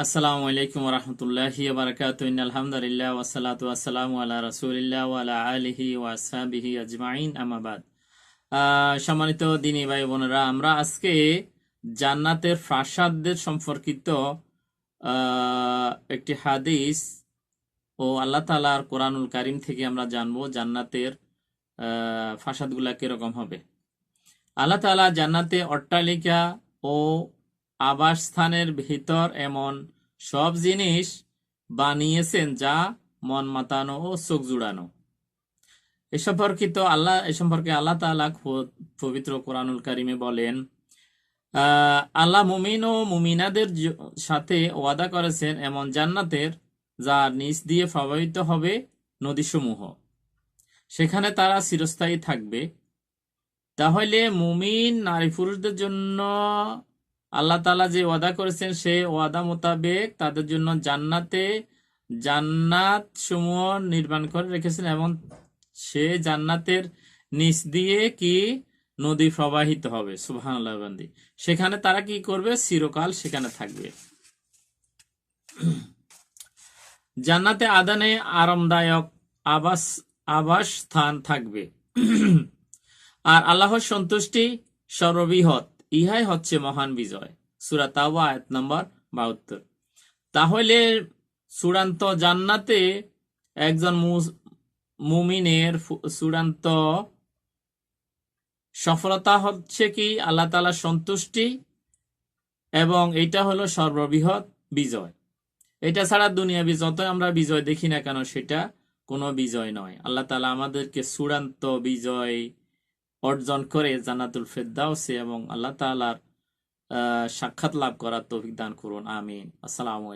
আসসালামু আলাইকুম রহমতুল্লাহি বারকাত আলহামদুলিল্লাহ ওয়াসালাতু ওয়াসালামু আলা রাসূলিল্লাহ আলা আলিহি ওয়া আসহাবিহি আজমাইন আমাবাদ সম্মানিত দিনী ভাই বোনেরা আমরা আজকে জান্নাতের প্রাসাদদের সম্পর্কিত একটি হাদিস ও আল্লাহ তাআলার কোরআনুল কারিম থেকে আমরা জানব জান্নাতের আহ, প্রাসাদগুলা কীরকম হবে। আল্লাহ তাআলা জান্নাতে অট্টালিকা ও আবাসস্থানের ভিতর এমন সব জিনিস বানিয়েছেন যা মন মাতানো ও চোখ জুড়ানো। এ সম্পর্কিত আল্লাহ, এ সম্পর্কে আল্লাহ তাআলা খ- পবিত্র কোরআনুল কারিমে বলেন আল্লাহ মুমিন ও মুমিনাদের সাথে ওয়াদা করেছেন এমন জান্নাতের, যা নিচ দিয়ে প্রবাহিত হবে নদীসমূহ। সেখানে তারা চিরস্থায়ী থাকবে। তাহলে মুমিন নারী পুরুষদের জন্য আল্লাহ তাআলা যে ওয়াদা করেছেন সেই ওয়াদা মোতাবেক তাদের জন্য জান্নাতে জান্নাত সমূহ নির্মাণ করে রেখেছেন এবং সে জান্নাতের নিচ দিয়ে কি নদী প্রবাহিত হবে। সুবহানাল্লাহ বান্দি। সেখানে তারা কি করবে? চিরকাল সেখানে থাকবে। জান্নাতে আদানে আরামদায়ক আবাস আবাস স্থান থাকবে। আর আল্লাহর সন্তুষ্টি সর্ববৃহৎ। ইহাই হচ্ছে মহান বিজয়। সুরা তাওবা, আয়াত নম্বর বাহাত্তর। তাহলে চূড়ান্ত জান্নাতে একজন মুমিনের চূড়ান্ত সফলতা হচ্ছে কি? আল্লাহ তাআলার সন্তুষ্টি এবং এটা হলো সর্ববৃহৎ বিজয়। এটা ছাড়া দুনিয়া যত আমরা বিজয় দেখি না কেন, সেটা কোনো বিজয় নয়। আল্লাহ তাআলা আমাদেরকে চূড়ান্ত বিজয় অর্জন করে জান্নাতুল ফেরদাউসে এবং আল্লাহ তালার সাক্ষাৎ লাভ করার তৌফিক দান করুন। আমিন। আসসালামু